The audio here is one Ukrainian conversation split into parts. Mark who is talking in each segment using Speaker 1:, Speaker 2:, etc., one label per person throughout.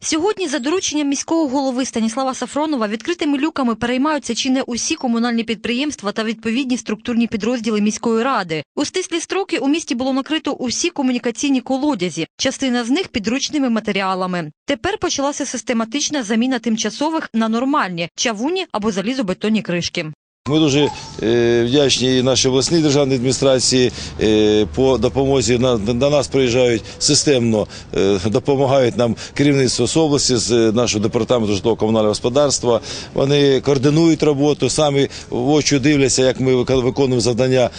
Speaker 1: Сьогодні, за дорученням міського голови Станіслава Сафронова, відкритими люками переймаються чи не усі комунальні підприємства та відповідні структурні підрозділи міської ради. У стислі строки у місті було накрито усі комунікаційні колодязі, частина з них підручними матеріалами. Тепер почалася систематична заміна тимчасових на нормальні чавунні або залізобетонні кришки.
Speaker 2: Ми дуже е, вдячні нашій обласній державній адміністрації е, по допомозі. На, нас приїжджають системно, е, допомагають нам керівництво з області, з нашого департаменту житлово-комунального господарства. Вони координують роботу, самі в очі дивляться, як ми виконуємо завдання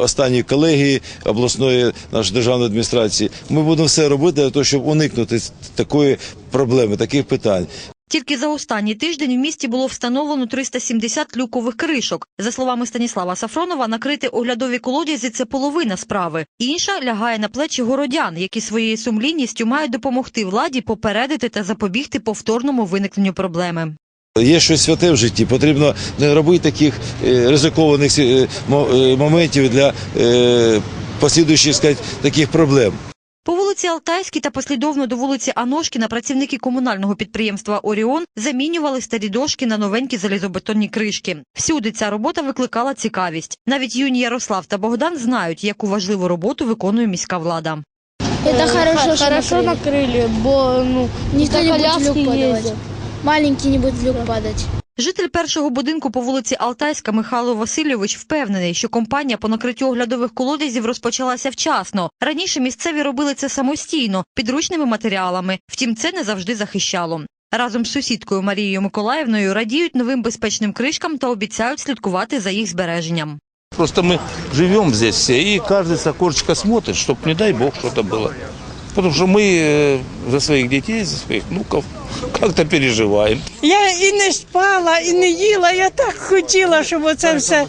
Speaker 2: останньої колегії обласної нашої державної адміністрації. Ми будемо все робити для того, щоб уникнути такої проблеми, таких питань.
Speaker 1: Тільки за останній тиждень у місті було встановлено 370 люкових кришок. За словами Станіслава Сафронова, накрити оглядові колодязі – це половина справи. Інша лягає на плечі городян, які своєю сумлінністю мають допомогти владі попередити та запобігти повторному виникненню проблеми.
Speaker 2: Є щось святе в житті, потрібно не робити таких е, ризикованих е, е, моментів для послідуючих сказати, таких проблем
Speaker 1: По вулиці Алтайській та послідовно до вулиці Аношкіна працівники комунального підприємства Оріон замінювали старі дошки на новенькі залізобетонні кришки. Всюди ця робота викликала цікавість. Навіть юні Ярослав та Богдан знають, яку важливу роботу виконує міська влада.
Speaker 3: Это хорошо, что
Speaker 4: хорошо
Speaker 3: накрыли.
Speaker 4: накрыли, бо ну
Speaker 3: Никто не будет в
Speaker 4: коляски
Speaker 3: люк падать.
Speaker 4: ездят.
Speaker 3: Маленький не будет в люк падать.
Speaker 1: Житель першого будинку по вулиці Алтайська Михайло Васильович впевнений, що компанія по накриттю оглядових колодязів розпочалася вчасно. Раніше місцеві робили це самостійно, підручними матеріалами. Втім, це не завжди захищало. Разом з сусідкою Марією Миколаївною радіють новим безпечним кришкам та обіцяють слідкувати за їх збереженням.
Speaker 5: Просто мы живем здесь все, и каждый с окошечка смотрит, чтобы, не дай бог, что-то было. Потому что мы э, за своих детей, за своих внуков как-то переживаем.
Speaker 6: Я і не спала, і не їла. Я так хотіла, щоб оце все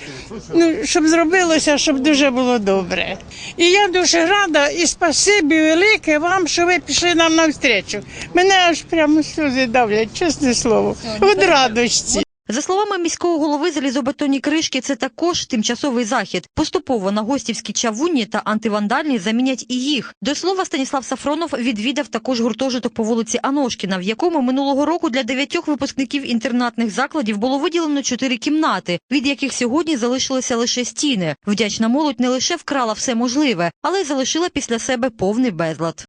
Speaker 6: ну, щоб зробилося, щоб дуже було добре. І я дуже рада і спасибі велике вам, що ви пішли нам навстрічу. Мене аж прямо сльози давлять, чесне слово, від радості.
Speaker 1: За словами міського голови, залізобетонні кришки – це також тимчасовий захід. Поступово на гостівські чавунні та антивандальні замінять і їх. До слова, Станіслав Сафронов відвідав також гуртожиток по вулиці Аношкіна, в якому минулого року для дев'ятьох випускників інтернатних закладів було виділено чотири кімнати, від яких сьогодні залишилися лише стіни. Вдячна молодь не лише вкрала все можливе, але й залишила після себе повний безлад.